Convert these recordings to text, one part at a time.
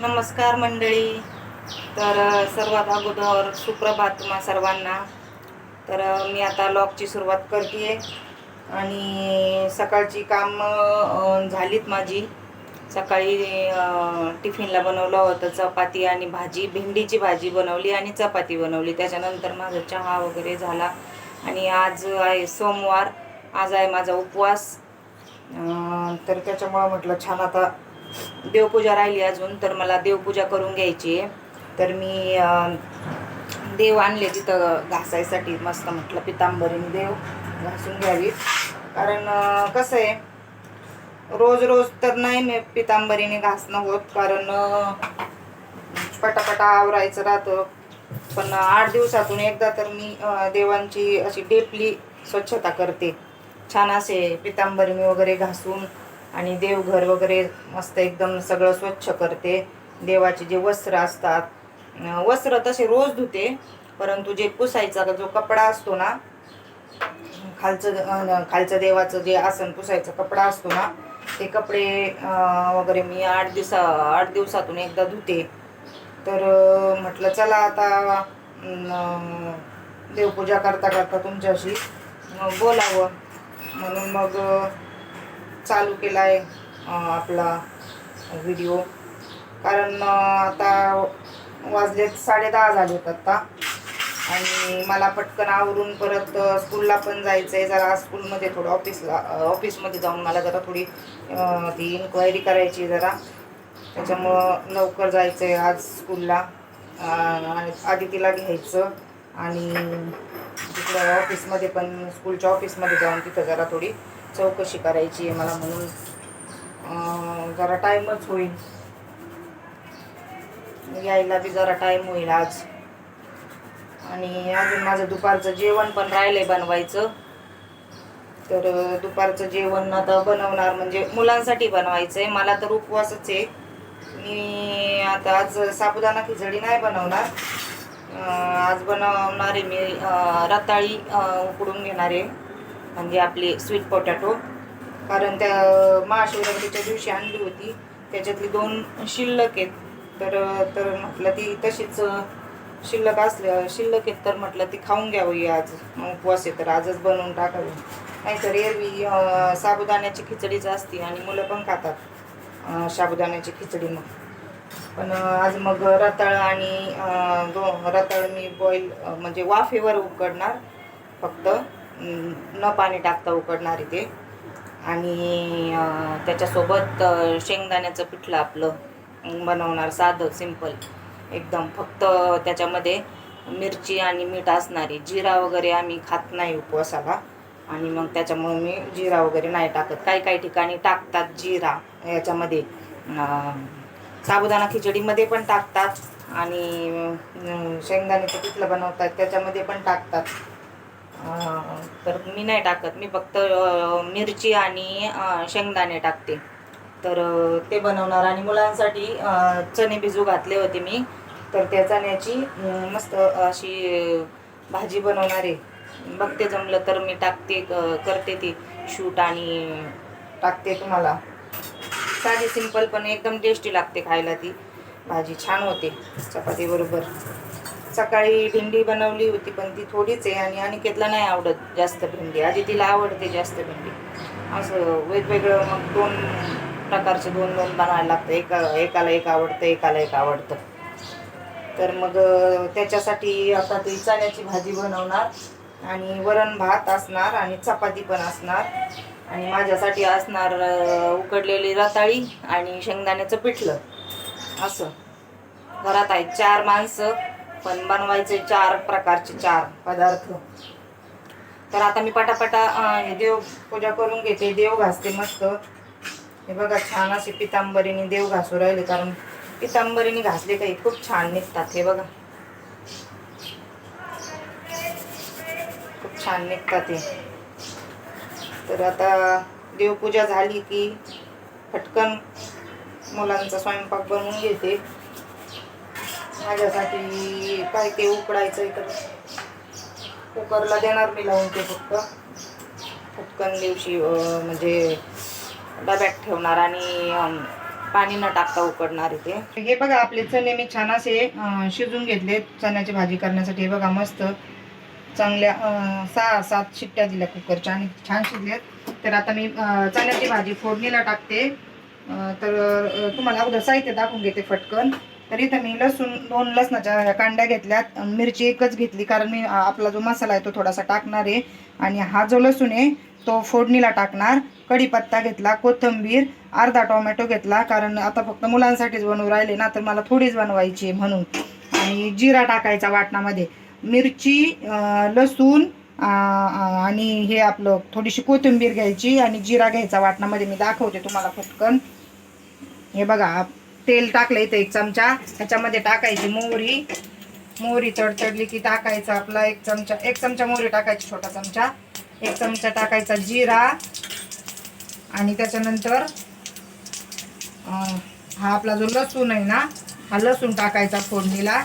नमस्कार मंडळी. तर सर्वात अगोदर सुप्रभात तुम्हा सर्वांना. तर मी आता लॉकची सुरुवात करते आणि सकाळची कामं झालीत माझी. सकाळी टिफिनला बनवलं होतं चपाती आणि भाजी. भेंडीची भाजी बनवली आणि चपाती बनवली. त्याच्यानंतर माझा चहा वगैरे झाला. आणि आज आहे सोमवार. आज आहे माझा उपवास. तर त्याच्यामुळं म्हटलं छान आता देवपूजा राहिली अजून तर मला देवपूजा करून घ्यायची आहे. तर मी देव आणले तिथं घासायसाठी मस्त म्हटलं पितांबरीने देव घासून घ्यावी कारण कसं आहे रोज रोज तर नाही मी पितांबरीने घासणं होत कारण पटापटा आवरायचं राहतं. पण आठ दिवसातून एकदा तर मी देवांची अशी डेपली स्वच्छता करते. छान असे पितांबरीने वगैरे घासून आणि देवघर वगैरे मस्त एकदम सगळं स्वच्छ करते. देवाचे जे वस्त्र असतात वस्त्र तसे रोज धुते परंतु जे पुसायचा जो कपडा असतो ना खालचं खालचं देवाचं जे आसन पुसायचा कपडा असतो ना ते कपडे वगैरे मी आठ दिवसा आठ दिवसातून एकदा धुते. तर म्हटलं चला आता देवपूजा करता करता तुमच्याशी बोलावं. म्हणून मग चालू केला आहे आपला व्हिडिओ कारण आता वाजलेत साडे दहा होत आत्ता आणि मला पटकन आवरून परत स्कूलला पण जायचं आहे जरा स्कूलमध्ये थोडं ऑफिसला ऑफिसमध्ये जाऊन मला जरा थोडी ती इन्क्वायरी करायची आहे जरा. त्याच्यामुळं लवकर जायचं आहे आज स्कूलला आणि आधी घ्यायचं. आणि तिकडं ऑफिसमध्ये पण स्कूलच्या ऑफिसमध्ये जाऊन तिथं जरा थोडी चौकशी करायची आहे मला म्हणून. जरा टाईमच होईल. यायला बी जरा टाईम होईल आज. आणि अजून माझं दुपारचं जेवण पण राहिलंय बनवायचं. तर दुपारचं जेवण आता बनवणार म्हणजे मुलांसाठी बनवायचं आहे मला तर उपवासच आहे. मी आता आज साबुदाणा खिचडी नाही बनवणार. आज बनवणार आहे मी रताळी उकडून घेणार आहे. म्हणजे आपली स्वीट पोटॅटो कारण त्या महाशिवरात्रीच्या दिवशी आणली होती. त्याच्यातली दोन शिल्लक आहेत. तर तर म्हटलं ती तशीच शिल्लक असल्या शिल्लक आहेत तर म्हटलं ती खाऊन घ्यावी आज. उपवास आहे तर आजच बनवून टाकावी. नाहीतर एरवी साबुदाण्याची खिचडीच असते आणि मुलं पण खातात साबुदाण्याची खिचडी मग. पण आज मग रताळ आणि रताळ मी बॉईल म्हणजे वाफेवर उकडणार फक्त. न पाणी टाकता उकडणार ते. आणि त्याच्यासोबत शेंगदाण्याचं पिठलं आपलं बनवणार साधं सिंपल एकदम फक्त त्याच्यामध्ये मिरची आणि मीठ असणारी जिरा वगैरे आम्ही खात नाही उपवासाला. आणि मग त्याच्यामुळे मी जिरा वगैरे नाही टाकत. काही काही ठिकाणी टाकतात जिरा याच्यामध्ये. साबुदाणा खिचडीमध्ये पण टाकतात आणि शेंगदाण्याचं पिठलं बनवतात त्याच्यामध्ये पण टाकतात. तर मी नाही टाकत. मी फक्त मिरची आणि शेंगदाणे टाकते. तर ते बनवणार आणि मुलांसाठी चणे भिजू घातले होते मी. तर त्या चण्याची मस्त अशी भाजी बनवणार आहे. बघते जमलं तर मी टाकते करते ती शूट आणि टाकते तुम्हाला. साधी सिंपल पण एकदम टेस्टी लागते खायला ती. भाजी छान होते चपाती बरोबर. सकाळी भेंडी बनवली होती पण ती थोडीच आहे आणि अनिकेतला नाही आवडत जास्त भेंडी. आधी तिला आवडते जास्त भेंडी. असं वेगवेगळं मग दोन प्रकारचे दोन दोन बनवायला लागतं. एका एकाला एक आवडतं एकाला एक आवडतं. तर मग त्याच्यासाठी आता ती चण्याची भाजी बनवणार आणि वरण भात असणार आणि चपाती पण असणार. आणि माझ्यासाठी असणार उकडलेली रताळी आणि शेंगदाण्याचं पिठलं. असं. घरात आहेत चार माणसं. पण बनवायचे चार प्रकारचे चार पदार्थ. तर आता मी पटापटा हे देव पूजा करून घेते. देव घासते मस्त. हे बघा छान असे पितांबरीने देव घासू राहिले कारण पितांबरीने घासले काही खूप छान निघतात हे बघा. खूप छान निघतात हे. तर आता देवपूजा झाली की पटकन मुलांचा स्वयंपाक बनवून घेते. माझ्यासाठी काय ते उकडायचं आहे तर कुकरला देणार मी लावून ते फक्त. फुटकन दिवशी म्हणजे डब्यात ठेवणार आणि पाणी न टाकता उकडणार इथे. हे बघा आपले चणे मी छान असे शिजून घेतले. चण्याची भाजी करण्यासाठी हे बघा मस्त चांगल्या सहा सात शिट्ट्या दिल्या कुकरच्या आणि छान शिजल्यात तर आता मी चण्याची भाजी फोडणीला टाकते. तर तुम्हाला अगोदर साहित्य दाखवून घेते फटकन. तर इथं मी लसूण दोन लसणाच्या ह्या कांड्या घेतल्यात. मिरची एकच घेतली कारण मी आपला जो मसाला आहे तो थोडासा टाकणार आहे. आणि हा जो लसूण आहे तो फोडणीला टाकणार. कढीपत्ता घेतला कोथिंबीर अर्धा टोमॅटो घेतला कारण आता फक्त मुलांसाठीच बनवून राहिले ना तर मला थोडीच बनवायची म्हणून. आणि जिरा टाकायचा वाटणामध्ये. मिरची लसूण आणि हे आपलं थोडीशी कोथिंबीर घ्यायची आणि जिरा घ्यायचा वाटणामध्ये मी दाखवते तुम्हाला पटकन. हे बघा तेल टाकलं इथं एक चमचा. ह्याच्यामध्ये टाकायची मोहरी. मोहरी चढचडली की टाकायचा आपला एक चमचा. एक चमचा मोहरी टाकायची छोटा चमचा. एक चमचा टाकायचा जिरा. आणि त्याच्यानंतर हा आपला जो लसूण आहे ना हा लसूण टाकायचा फोडणीला.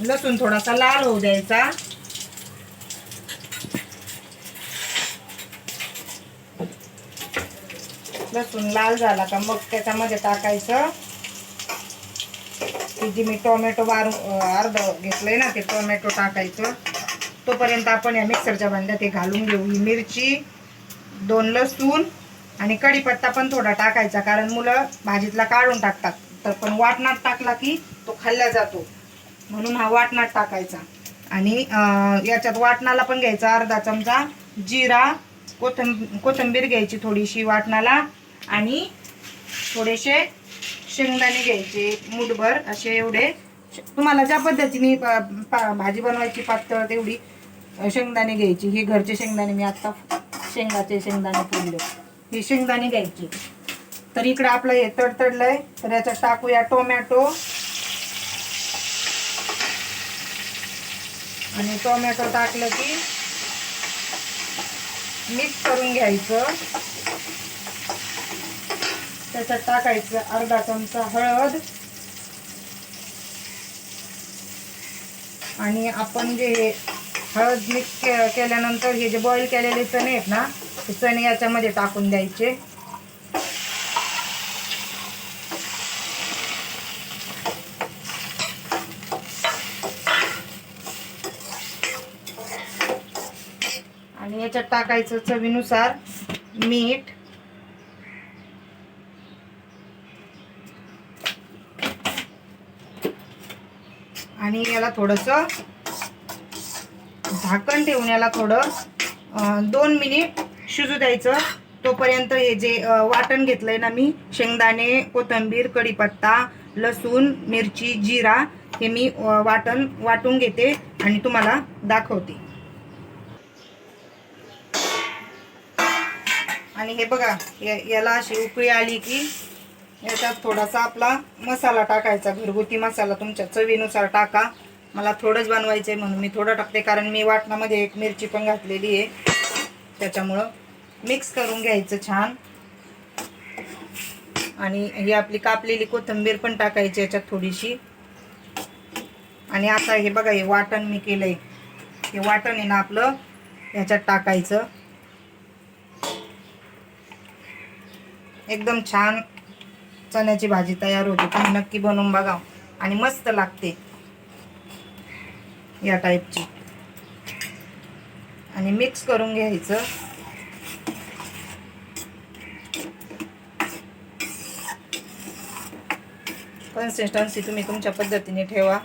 लसूण थोडासा लाल होऊ द्यायचा. लसूण लाल झाला का मग त्याच्यामध्ये टाकायचं. ती जी मी टोमॅटो वारून अर्ध घेतलंय ना ते टोमॅटो टाकायचं. तोपर्यंत आपण या मिक्सरच्या भांड्यात ते घालून घेऊ. ही मिरची दोन लसूण आणि कढीपत्ता पण थोडा टाकायचा. कारण मुलं भाजीतला काढून टाकतात. तर पण वाटणात टाकला की तो खाल्ला जातो. म्हणून हा वाटणात टाकायचा. आणि याच्यात वाटणाला पण घ्यायचा अर्धा चमचा. जिरा कोथं कोथिंबीर घ्यायची थोडीशी वाटणाला. आणि थोडेसे शेंगदाणे घ्यायचे मुठभर असे एवढे. तुम्हाला ज्या पद्धतीने भाजी बनवायची पातळ तेवढी शेंगदाणे घ्यायची. हे घरचे शेंगदाणे मी आत्ता शेंगाचे शेंगदाणे फोडले. हे शेंगदाणे घ्यायचे. तर इकडं आपलं हे तडतडलंय तर याच्यात टाकूया टोमॅटो. आणि टोमॅटो टाकलं की मिक्स करून घ्यायचं. त्याच्यात टाकायचं अर्धा चमचा हळद. आणि आपण जे हे हळद मिक्स के केल्यानंतर हे जे बॉईल केलेले चणे आहेत ना ते चणे याच्यामध्ये टाकून द्यायचे. आणि याच्यात टाकायचं चवीनुसार मीठ. आणि याला थोडंसं झाकण ठेवून याला थोडं दोन मिनिट शिजू द्यायचं. तोपर्यंत हे जे वाटण वाटण घेतलंय ना मी शेंगदाणे कोथिंबीर कढीपत्ता लसूण मिरची जिरा हे मी वाटण वाटून घेते आणि तुम्हाला दाखवते. आणि हे बघा याला अशी उकळी आली की याच्यात थोडासा आपला मसाला टाकायचा. घरगुती मसाला तुमच्या चवीनुसार टाका. मला थोडंच बनवायचं आहे म्हणून मी थोडं टाकते कारण मी वाटणामध्ये एक मिरची पण घातलेली आहे. त्याच्यामुळं मिक्स करून घ्यायचं छान. आणि ही आपली कापलेली कोथिंबीर पण टाकायची याच्यात थोडीशी. आणि आता हे बघा हे वाटण मी केलंय. हे वाटण आहे ना आपलं ह्याच्यात टाकायचं. एकदम छान चण्याची भाजी तयार होते. तुम्ही नक्की बनवून बघा आणि मस्त लागते या टाईपची आणि मिक्स करून घ्यायचं. कन्सिस्टन्सी तुम्ही तुमच्या पद्धतीने ठेवा.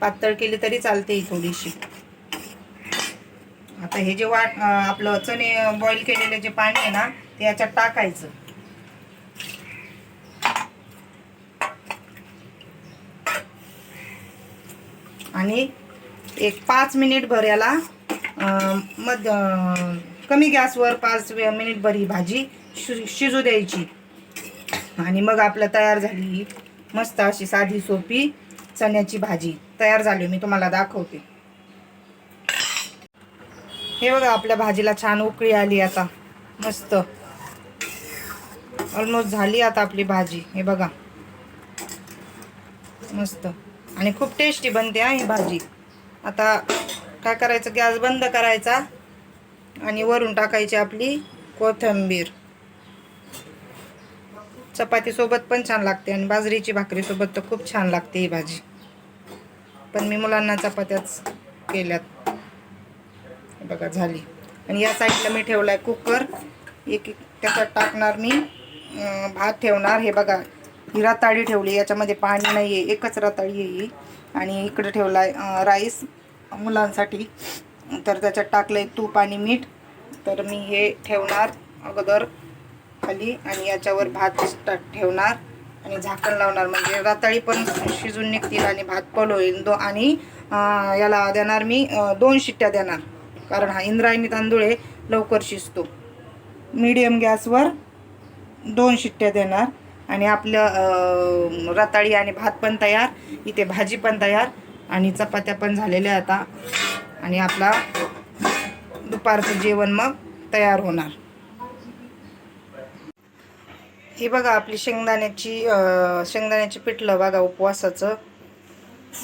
पातळ केली तरी चालते ही थोडीशी. आता हे जे वाट आपलं चणे बॉईल केलेले जे पाणी आहे ना ते याच्यात टाकायचं. आणि एक पाच मिनिट भर याला मध कमी गॅसवर पाच वे- मिनिट भर ही भाजी शि शिजू द्यायची. आणि मग आपलं तयार झाली ही मस्त अशी साधी सोपी चण्याची भाजी. तयार झाली मी तुम्हाला दाखवते. हे बघा आपल्या भाजीला छान उकळी आली आता. मस्त. ऑलमोस्ट झाली आता आपली भाजी. हे बघा. मस्त. आणि खूप टेस्टी बनते हा ही भाजी. आता काय करायचं? गॅस बंद करायचा आणि वरून टाकायची आपली कोथिंबीर. चपातीसोबत पण छान लागते आणि बाजरीची भाकरीसोबत तर खूप छान लागते ही भाजी. पण मी मुलांना चपात्याच केल्यात. हे बघा झाली. आणि या साईडला मी ठेवला आहे कुकर. एक एक त्याच्यात टाकणार मी. भात ठेवणार. हे बघा ही रताळी ठेवली याच्यामध्ये पाणी नाही आहे एकच रताळी आहे ही. आणि इकडे ठेवला आहे राईस मुलांसाठी. तर त्याच्यात टाकलं आहे तूप आणि मीठ. तर मी हे ठेवणार अगोदर खाली आणि याच्यावर भात टा- ठेवणार आणि झाकण लावणार. म्हणजे रताळी पण शिजून निघतील आणि भात पण होईल. दो आणि याला देणार मी दोन शिट्ट्या देणार. कारण हा इंद्रायणी तांदूळ आहे लवकर शिजतो. मीडियम गॅसवर दोन शिट्ट्या देणार. आणि आपलं रताळी आणि भात पण तयार इथे भाजी पण तयार आणि चपात्या पण झालेल्या आता. आणि आपला दुपारचं जेवण मग तयार होणार. हे बघा आपली शेंगदाण्याची शेंगदाण्याची पिठलं बघा उपवासाचं.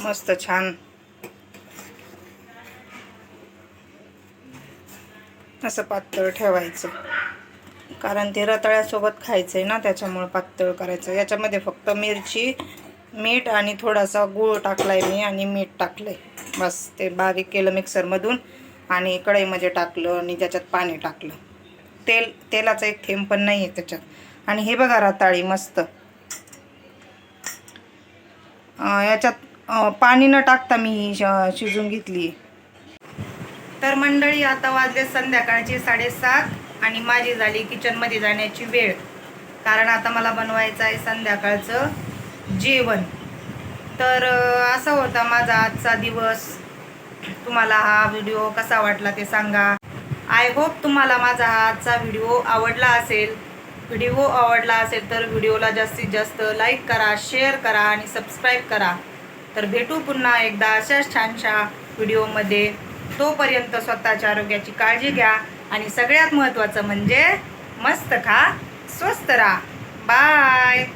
मस्त छान. असं पातळ ठेवायचं. कारण ते रताळ्यासोबत खायचं आहे ना त्याच्यामुळं पातळ करायचं. याच्यामध्ये फक्त मिरची मीठ आणि थोडासा गूळ टाकलाय मी आणि मीठ टाकलंय. बस ते बारीक केलं मिक्सरमधून आणि कढईमध्ये टाकलं आणि त्याच्यात पाणी टाकलं. तेल तेलाचा एक थेंब पण नाही आहे त्याच्यात. आणि हे बघा रताळी मस्त. याच्यात पाणी न टाकता मी ही शिजून घेतली तर मंडळी आता वाजले संध्याकाळचे साडेसात. आणि माझी झाली किचनमध्ये जाण्याची वेळ. कारण आता मला बनवायचं आहे संध्याकाळचं जेवण. तर असा होता माझा आजचा दिवस. तुम्हाला हा व्हिडिओ कसा वाटला ते सांगा. आय होप तुम्हाला माझा हा आजचा व्हिडिओ आवडला असेल. व्हिडिओ आवडला असेल तर व्हिडिओला जास्तीत जास्त लाईक करा शेअर करा आणि सबस्क्राईब करा. तर भेटू पुन्हा एकदा अशाच छानशा व्हिडिओमध्ये. तोपर्यंत स्वतःच्या आरोग्याची काळजी घ्या. आणि सगळ्यात महत्त्वाचं म्हणजे मस्त खा स्वस्त राहा. बाय.